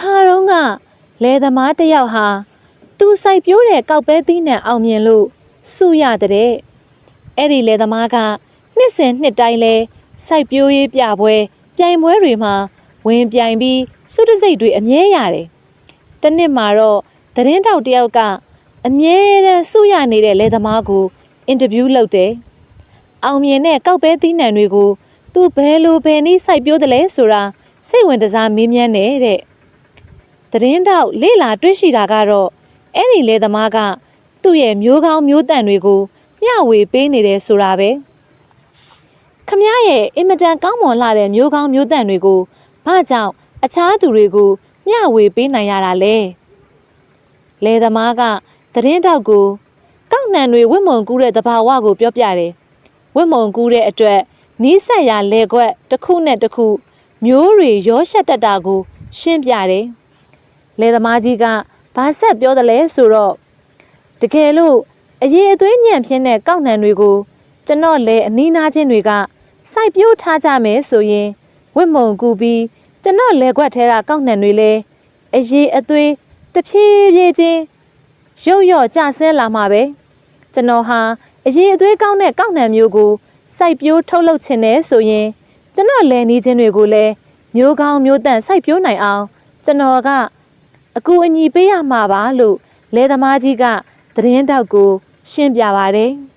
ခါတော့ကလယ်သမားတစ်ယောက်ဟာသူစိုက်ပျိုးတဲ့ကောက်ပဲသီးနှံအောင်မြင်လို့စုရတဲ့အဲ့ဒီလယ်သမားကနှစ်စဉ်နှစ်တိုင်းလဲစိုက်ပျိုးရေးပြပွဲပြိုင်ပွဲတွေမှာဝင်ပြိုင်ပြီးစုတစိတ်တွေအမြဲရတယ်။တစ်နှစ်မှာတော့သတင်းတောက်တစ်ယောက်ကအမြဲတမ်းစုရနေတဲ့လယ်သမားကိုအင်တာဗျူးလုပ်တယ်။အောင်မြင်တဲ့ကောက်ပဲသီးနှံတွေကိုသူဘယ်လိုဘယ်နည်းစိုက်ပျိုးတယ်လဲဆိုတာစိတ်ဝင်စားမေးမြန်းတယ်တဲ့။ သတင်းတောက်လေ့လာတွေ့ရှိတာကတော့အဲ့ဒီလယ်သမားကသူ့ရဲ့မျိုးကောင်းမျိုးတန်တွေကိုမျှဝေပေးနေတယ်ဆိုတာပဲ။ခမည်းရဲ့အင်မတန်ကောင်းမွန်လာတဲ့မျိုးကောင်းမျိုးတန်တွေကိုဘာကြောင့်အခြားသူတွေကိုမျှဝေပေးနိုင်ရတာလဲ။လယ်သမားကသတင်းတောက်ကိုကောက်နှံတွေဝတ်မုံကူးတဲ့တဘာဝကိုပြောပြတယ်။ဝတ်မုံကူးတဲ့အတွက်နီးစက်ရလေခွက်တစ်ခုနဲ့တစ်ခုမျိုးတွေရောရှက်တတ်တာကိုရှင်းပြတယ်။ လယ်သမားကြီးကဘာဆက်ပြောတယ်လဲဆိုတော့တကယ်လို့အရေးအသွေးညံ့ပြင်းတဲ့ကောက်နှံတွေကိုကျွန်တော်လည်းအနီးနားချင်းတွေကစိုက်ပျိုးထားကြမယ်ဆိုရင်ဝတ်မုံကူပြီးကျွန်တော်လက်ခွက်ထဲကကောက်နှံတွေလည်းအရေးအသွေးတဖြည်းဖြည်းချင်းရုပ်ရော့ကျဆင်းလာမှာပဲကျွန်တော်ဟာအရေးအသွေးကောင်းတဲ့ကောက်နှံမျိုးကိုစိုက်ပျိုးထုတ်လုပ်ခြင်းနဲ့ဆိုရင်ကျွန်တော်လယ်နီးချင်းတွေကိုလည်းမျိုးကောင်းမျိုးတန့်စိုက်ပျိုးနိုင်အောင်ကျွန်တော်က အကူအညီပေးရမှာပါလို့လယ်သမားကြီးကသတင်းတောက်ကို ရှင်းပြပါတယ်။